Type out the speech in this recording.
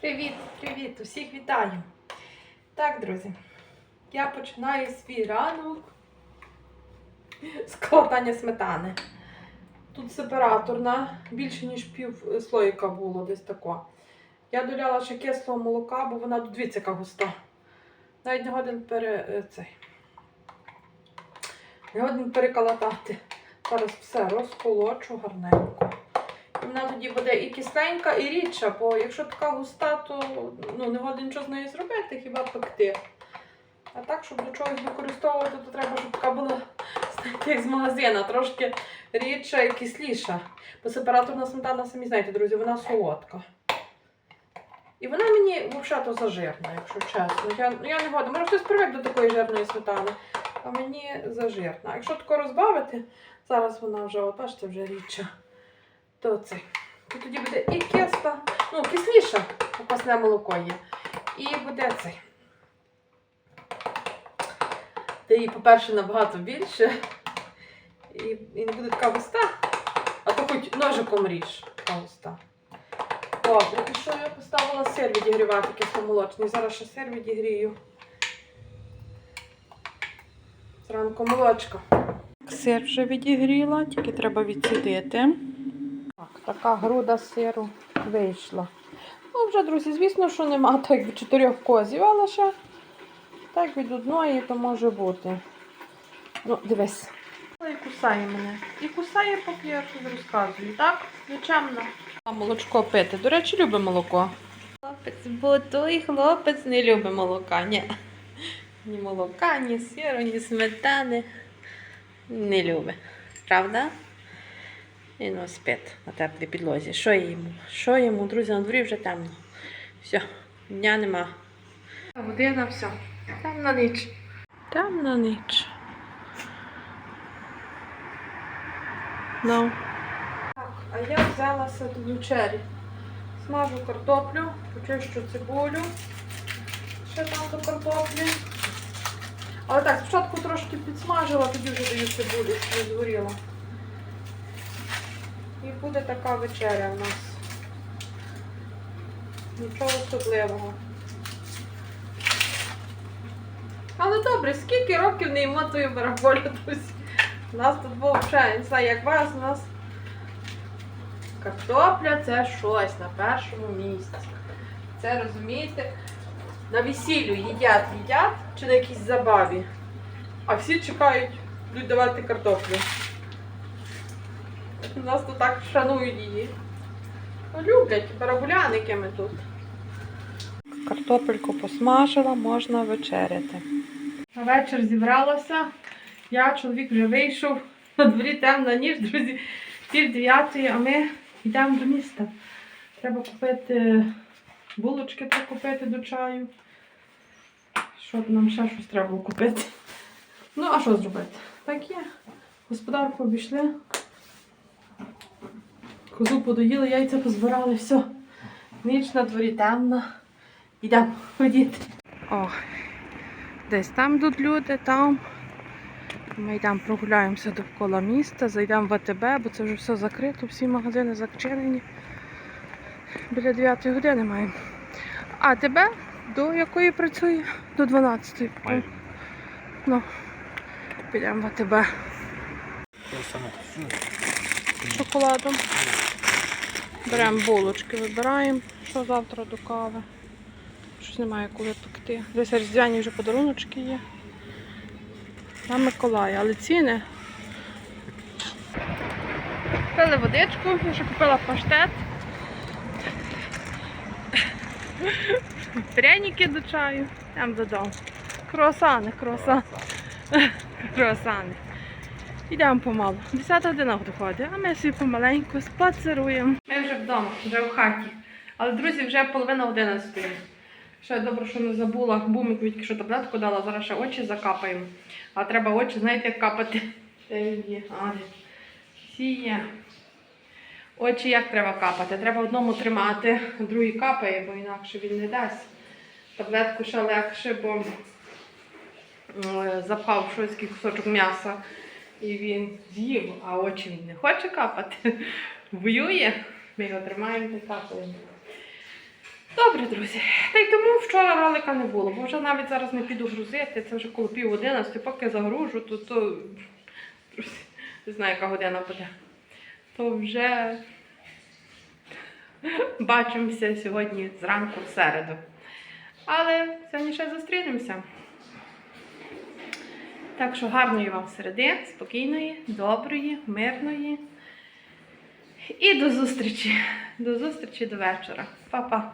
Привіт, привіт! Усіх вітаю! Так, друзі, я починаю свій ранок з кладання сметани. Тут сепараторна, більше ніж пів слоїка було десь тако. Я доляла ще кислого молока, бо вона дивіться, яка густа. Навіть не годин пере, е, цей. Не годин переколотати. Зараз все розколочу гарненько. Вона тоді буде і кисленька, і рідша, бо якщо така густа, то ну, не буде нічого з нею зробити, хіба пекти. А так, щоб до чогось використовувати, то треба, щоб така була, знаєте, як з магазина, трошки рідша і кисліша. Бо сепараторна сметана, самі знаєте, друзі, вона солодка. І вона мені взагалі зажирна, якщо чесно. Я, ну, я не года. Може хтось привик до такої жирної сметани, а мені зажирна. Якщо тако розбавити, зараз вона вже, от бачите, вже рідша то це. І тоді буде і кисла, ну, кисліше, опасне молоко є. І буде цей. Та її, по-перше, набагато більше. І, і не буде така густа. А то хоч ножиком ріж густа. Добре, і що я поставила сир відігрівати кисломолочний. Зараз ще сир відігрію. Зранку молочка. Сир вже відігріла, тільки треба відсідити. Так, така груда сиру вийшла. Ну, вже, друзі, звісно, що нема так від чотирьох козів, але ще так від одної то може бути. Ну, дивись. І кусає мене. І кусає, поки я щось розказую, так? Нечемно. А молочко пити. До речі, любить молоко. Хлопець, бо той хлопець не любить молока. Ні. Ні молока, ні сиру, ні сметани. Не любить. Правда? Він ось спить на теплій підлозі. Що йому? Що йому, друзі, на дворі вже темно. Все, дня нема. Година, все. Темна ніч. Темна ніч. Ну. Так, а я взялася до вечері. Смажу картоплю, почищу цибулю. Ще там до картоплі. Але так, спочатку трошки підсмажила, тоді вже даю цибулю, не згоріла. І буде така вечеря у нас. Нічого особливого. Але добре, скільки років не їмо тою бараболю. У нас тут був вже, не знаю, як вас, у нас картопля це щось на першому місці. Це розумієте? На весіллю їдять, їдять чи на якійсь забаві. А всі чекають, будуть давати картоплю. У нас тут так шанують її. Ну, люблять барабуляники ми тут. Картопельку посмажила, можна вечеряти. На вечір зібралася. Я, чоловік вже вийшов. На дворі темна ніч, друзі, пів дев'ятої, а ми йдемо до міста. Треба купити булочки треба купити до чаю. Що нам ще щось треба було купити? Ну, а що зробити? Так є. Господарку обійшли. Козу подоїли, яйця позбирали, все. Ніч на дворі темна. Йдемо, ходіти. О, десь там йдуть люди, там. Ми йдемо прогуляємося довкола міста, зайдемо в АТБ, бо це вже все закрито, всі магазини зачинені. Біля 9 години маємо. А АТБ до якої працює? До 12. Має. Ну, підемо в АТБ з шоколадом. Беремо булочки, вибираємо, що завтра до кави. Щось немає коли пекти. Десь різдвяні вже подаруночки є. На Миколая, але ціни. Купили водичку, я вже купила паштет. Пряники до чаю. Йдемо додому. Круасани, круасани. Круасани. Йдемо помалу. 10 година доходить, а ми собі помаленьку спацеруємо. Ми вже вдома, вже в хаті. Але, друзі, вже половина 11. Ще добре, що не забула. Бумик тільки що таблетку дала, зараз ще очі закапаємо. А треба очі, знаєте, як капати. Де є? А, де? Всі є. Очі як треба капати? Треба одному тримати, другий капає, бо інакше він не дасть. Таблетку ще легше, бо запхав щось кусочок м'яса і він з'їв, а очі він не хоче капати. Воює. Ми його тримаємо і капаємо. Добре, друзі. Та й тому вчора ролика не було, бо вже навіть зараз не піду грузити. Це вже коло пів одинадцяти, поки загружу, то, то друзі, не знаю, яка година буде. То вже бачимося сьогодні зранку в середу. Але сьогодні ще зустрінемося. Так що гарної вам середи, спокійної, доброї, мирної. І до зустрічі. До зустрічі до вечора. Па-па.